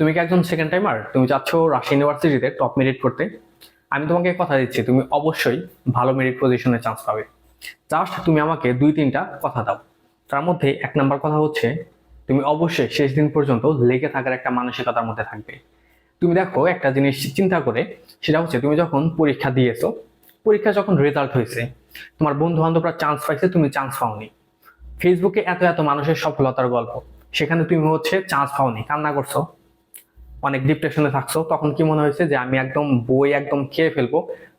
তুমি কি একজন সেকেন্ড টাইমার তুমি চাচ্ছ রাশি ইউনিভার্সিটিতে টপ মেরিট করতে। আমি তোমাকে কথা দিচ্ছি, তুমি অবশ্যই ভালো মেরিট পজিশনে চান্স পাবে। জাস্ট তুমি আমাকে দুই, তিনটা কথা দাও। তার মধ্যে এক নাম্বার কথা হচ্ছে, তুমি অবশ্যই শেষ দিন পর্যন্ত লেগে থাকার একটা মানসিকতার মধ্যে থাকবে। তুমি দেখো একটা জিনিস চিন্তা করে, সেটা হচ্ছে তুমি যখন পরীক্ষা দিয়েছ, পরীক্ষা যখন রেজাল্ট হয়েছে, তোমার বন্ধু বান্ধবরা চান্স পাইছে, তুমি চান্স পাওনি। ফেসবুকে এত এত মানুষের সফলতার গল্প, সেখানে তুমি হচ্ছে চান্স পাওনি। কান্না করছ। অনেক ডিপ্রেশনে থাকছো, তখন কি মনে হয়েছে যে আমি একদম বই একদম খেয়ে ফেলব,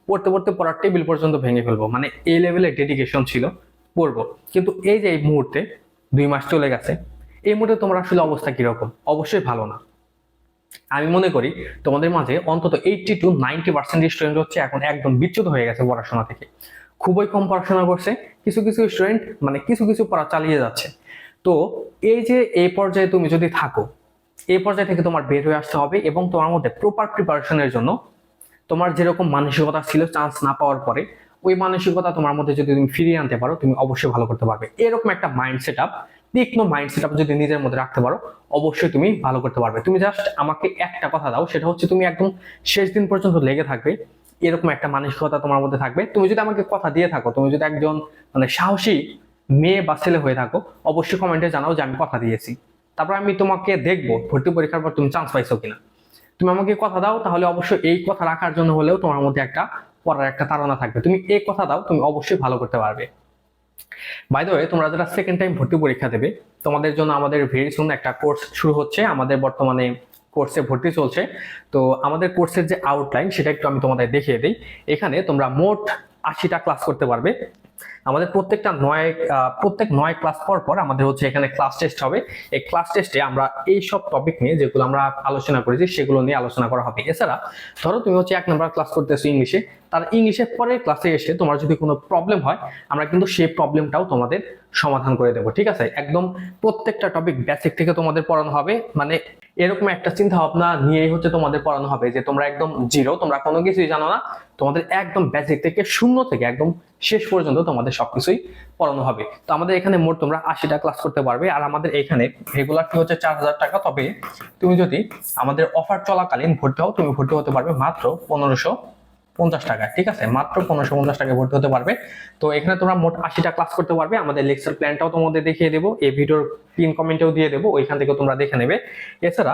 পড়তে পড়তে পড়ার টেবিল পর্যন্ত ভেঙে ফেলব মানে এই লেভেলের ডেডিকেশন ছিল, পড়ব। কিন্তু এই যে এই মুহূর্তে দুই মাস চলে গেছে, এই মুহূর্তে তোমার আসলে অবস্থা কীরকম? অবশ্যই ভালো না। আমি মনে করি তোমাদের মাঝে অন্তত eighty two ninety percent student হচ্ছে এখন একদম বিচ্যুত হয়ে গেছে পড়াশোনা থেকে। খুবই কম পড়াশোনা করছে, কিছু কিছু স্টুডেন্ট মানে কিছু কিছু পড়া চালিয়ে যাচ্ছে। তো এই যে এই পর্যায়ে তুমি যদি থাকো এই পর্যায়ে থেকে তোমার বের হয়ে আসতে হবে এবং তোমার মধ্যে প্রপার প্রিপারেশনের জন্য তোমার যেরকম মানসিকতা ছিল চান্স না পাওয়ার পরে, ওই মানসিকতা তোমার মধ্যে যদি তুমি ফিরিয়ে আনতে পারো, তুমি অবশ্যই ভালো করতে পারবে। এরকম একটা মাইন্ড সেট আপ তীক্ষ্ণ মাইন্ড সেট আপ যদি নিজের মধ্যে রাখতে পারো, অবশ্যই তুমি ভালো করতে পারবে। তুমি জাস্ট আমাকে একটা কথা দাও, সেটা হচ্ছে তুমি একদম শেষ দিন পর্যন্ত লেগে থাকবে, এরকম একটা মানসিকতা তোমার মধ্যে থাকবে। তুমি যদি আমাকে কথা দিয়ে থাকো, তুমি যদি একজন মানে সাহসী মেয়ে বা ছেলে হয়ে থাকো, অবশ্যই কমেন্টে জানাও যে আমি কথা দিয়েছি। তারপর আমি তোমাকে দেখব, ভর্তি পরীক্ষার পর তুমি চান্স পাইছো কিনা। তুমি আমাকে কথা দাও, তাহলে অবশ্যই এই কথা রাখার জন্য হলেও তোমার মধ্যে একটা পড়ার একটা তাড়না থাকবে। তুমি এই কথা দাও, তুমি অবশ্যই ভালো করতে পারবে। বাই দ্য ওয়ে তোমরা যারা সেকেন্ড টাইম ভর্তি পরীক্ষা দেবে, তোমাদের জন্য আমাদের ভেরি সুন একটা কোর্স শুরু হচ্ছে, আমাদের বর্তমানে কোর্সে ভর্তি চলছে। তো আমাদের কোর্সের যে আউটলাইন সেটা একটু আমি তোমাদের দেখিয়ে দিই। এখানে তোমরা মোট আশিটা ক্লাস করতে পারবে। আমাদের প্রত্যেকটা নয় প্রত্যেক নয় ক্লাস পর পর আমাদের হচ্ছে এখানে ক্লাস টেস্ট হবে। এই ক্লাস টেস্টে আমরা এই সব টপিক নিয়ে যেগুলো আমরা আলোচনা করেছি, সেগুলো নিয়ে আলোচনা করা হবে। এছাড়া ধরো তুমি হচ্ছে এক নম্বর ক্লাস করতেছো ইংলিশে তার ইংলিশের পরের ক্লাসে এসে তোমার যদি কোনো প্রবলেম হয়, আমরা কিন্তু সেই প্রবলেমটাও তোমাদের সমাধান করে দেবো, ঠিক আছে? একদম প্রত্যেকটা টপিক বেসিক থেকে তোমাদের পড়ানো হবে। মানে এরকম একটা চিন্তা ভাবনা নিয়েই হচ্ছে তোমাদের পড়ানো হবে যে তোমরা একদম জিরো তোমরা কোনো কিছুই জানো না। তোমাদের একদম বেসিক থেকে শূন্য থেকে একদম শেষ পর্যন্ত তোমাদের সবকিছুই পড়ানো হবে। তো আমাদের এখানে মোট তোমরা আশিটা ক্লাস করতে পারবে। আর আমাদের এখানে রেগুলার ফি হচ্ছে চার হাজার টাকা। তবে তুমি যদি আমাদের অফার চলাকালীন ভর্তি হও, তুমি ভর্তি হতে পারবে মাত্র পনেরোশো পঞ্চাশ টাকা, ঠিক আছে? মাত্র পনেরোশো পঞ্চাশ টাকায় ভর্তি হতে পারবে। তো এখানে তোমরা মোট আশিটা ক্লাস করতে পারবে। আমাদের লেকচার প্ল্যানটাও তোমাদের দেখিয়ে দেবো। এই ভিডিওর পিন কমেন্টেও দিয়ে দেবো। ওইখান থেকে তোমরা দেখে নেবে। এছাড়া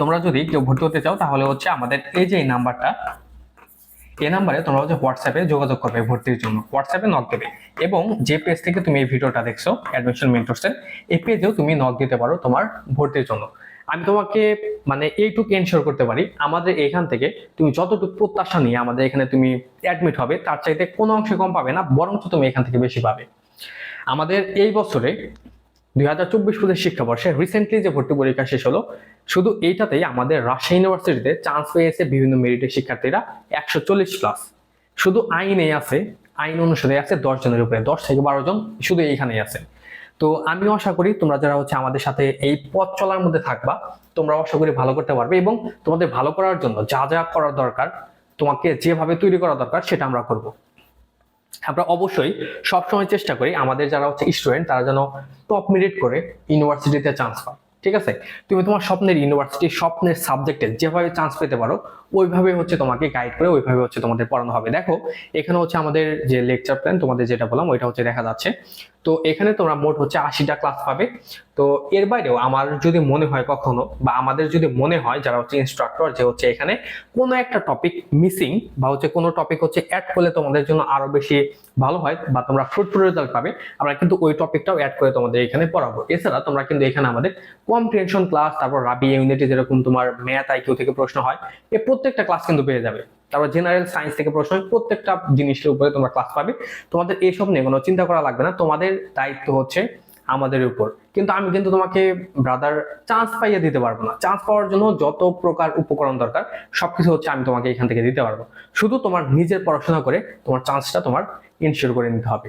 তোমরা যদি কেউ ভর্তি হতে চাও, তাহলে হচ্ছে আমাদের এই যে নাম্বারটা এই নাম্বারে তোমরা হচ্ছে হোয়াটসঅ্যাপে যোগাযোগ করবে ভর্তির জন্য। হোয়াটসঅ্যাপে নক দেবে। এবং যে পেজ থেকে তুমি এই ভিডিওটা দেখছ অ্যাডমিশন মেন্টরসের এই পেজেও তুমি নক দিতে পারো তোমার ভর্তির জন্য। আমি তোমাকে মানে এইটুকু এনশোর করতে পারি, আমাদের এখান থেকে তুমি যতটুকু প্রত্যাশা নিয়ে আমাদের এখানে তুমি অ্যাডমিট হবে, তার চাইতে কোনো অংশে কম পাবে না, বরঞ্চ তুমি এখান থেকে বেশি পাবে। আমাদের এই বছরে দুই হাজার চব্বিশ পঁচিশ শিক্ষাবর্ষে রিসেন্টলি যে ভর্তি পরীক্ষা শেষ হলো, শুধু এইটাতেই আমাদের রাজশাহী ইউনিভার্সিটিতে চান্স পেয়েছে বিভিন্ন মেরিটের শিক্ষার্থীরা একশো চল্লিশ প্লাস শুধু আইনে আছে, আইন অনুসারে আছে দশ জনের উপরে, দশ থেকে বারো জন শুধু এইখানেই আছে। তো আমি আশা করি তোমরা যারা হচ্ছে আমাদের সাথে এই পথ চলার মধ্যে থাকবা তোমরা আশা করি ভালো করতে পারবে এবং তোমাদের ভালো করার জন্য যা যা করার দরকার, তোমাকে যেভাবে তৈরি করা দরকার সেটা আমরা করব। আমরা অবশ্যই সবসময় চেষ্টা করি আমাদের যারা হচ্ছে স্টুডেন্ট তারা যেন টপ মেরিট করে ইউনিভার্সিটিতে চান্স পায়। ঠিক আছে? তুমি তোমার স্বপ্নের ইউনিভার্সিটি স্বপ্নের সাবজেক্টে যেভাবে চান্স পেতে পারো ওইভাবে হচ্ছে তোমাকে গাইড করে, ওইভাবে হচ্ছে তোমাদের পড়ানো হবে। দেখো, এখানে হচ্ছে আমাদের যে লেকচার প্ল্যান তোমাদের যেটা বললাম, ওইটা হচ্ছে দেখা যাচ্ছে। তো এখানে তোমরা মোট হচ্ছে আশিটা ক্লাস পাবে। তো এর বাইরেও আমার যদি মনে হয় কখনো, বা আমাদের যদি মনে হয় যারা হচ্ছে ইনস্ট্রাক্টর যে হচ্ছে এখানে কোনো একটা টপিক মিসিং বা হচ্ছে কোনো টপিক হচ্ছে অ্যাড করলে তোমাদের জন্য আরও বেশি ভালো হয়, বা তোমরা ফ্রুটফুল রেজাল্ট পাবে, আমরা কিন্তু ওই টপিকটাও অ্যাড করে তোমাদের এখানে পড়াবো। এছাড়া তোমরা কিন্তু এখানে আমাদের কম্প্রিহেনশন ক্লাস তারপর রাবি ইউনিটি যেরকম তোমার ম্যাথ আইকিউ থেকে প্রশ্ন হয় এই প্রত্যেকটা ক্লাস কিন্তু পেয়ে যাবে। তারপর জেনারেল সায়েন্স থেকে প্রশ্ন প্রত্যেকটা জিনিসের উপরে তোমরা ক্লাস পাবে। তোমাদের এইসব নিয়ে কোনো চিন্তা করা লাগবে না। তোমাদের দায়িত্ব হচ্ছে আমাদের উপর। কিন্তু আমি কিন্তু তোমাকে ব্রাদার চান্স পাইয়ে দিতে পারব না। চান্স পাওয়ার জন্য যত প্রকার উপকরণ দরকার, সবকিছু হচ্ছে আমি তোমাকে এখান থেকে দিতে পারব। শুধু তোমার নিজের পড়াশোনা করে তোমার চান্সটা তোমার ইনশিওর করে নিতে হবে।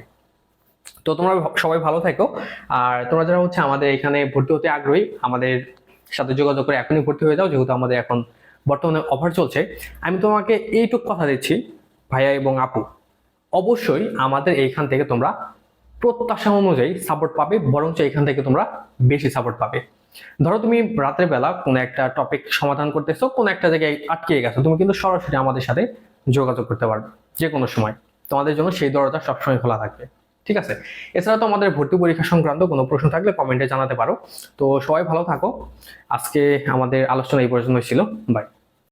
তো তোমরা সবাই ভালো থাকো। আর তোমরা যারা হচ্ছে আমাদের এখানে ভর্তি হতে আগ্রহী, আমাদের সাথে যোগাযোগ করে এখনই ভর্তি হয়ে যাও। যেহেতু আমাদের এখন বর্তমানে অফার চলছে। আমি তোমাকে এইটুক কথা দিচ্ছি, ভাইয়া এবং আপু। অবশ্যই আমাদের এইখান থেকে তোমরা প্রত্যাশা অনুযায়ী সাপোর্ট পাবে, বরঞ্চ এখান থেকে তোমরা বেশি সাপোর্ট পাবে। ধরো তুমি রাতের বেলা কোনো একটা টপিক সমাধান করতেছো, কোনো একটা জায়গায় আটকে গেছো, তুমি কিন্তু সরাসরি আমাদের সাথে যোগাযোগ করতে পারবে যে কোনো সময়। তোমাদের জন্য সেই দরজা সবসময় খোলা থাকবে। ঠিক আছে? এছাড়া তো আমাদের ভর্তি পরীক্ষা সংক্রান্ত কোনো প্রশ্ন থাকলে কমেন্টে জানাতে পারো। তো সবাই ভালো থাকো। আজকে আমাদের আলোচনা এই পর্যন্ত ছিল। বাই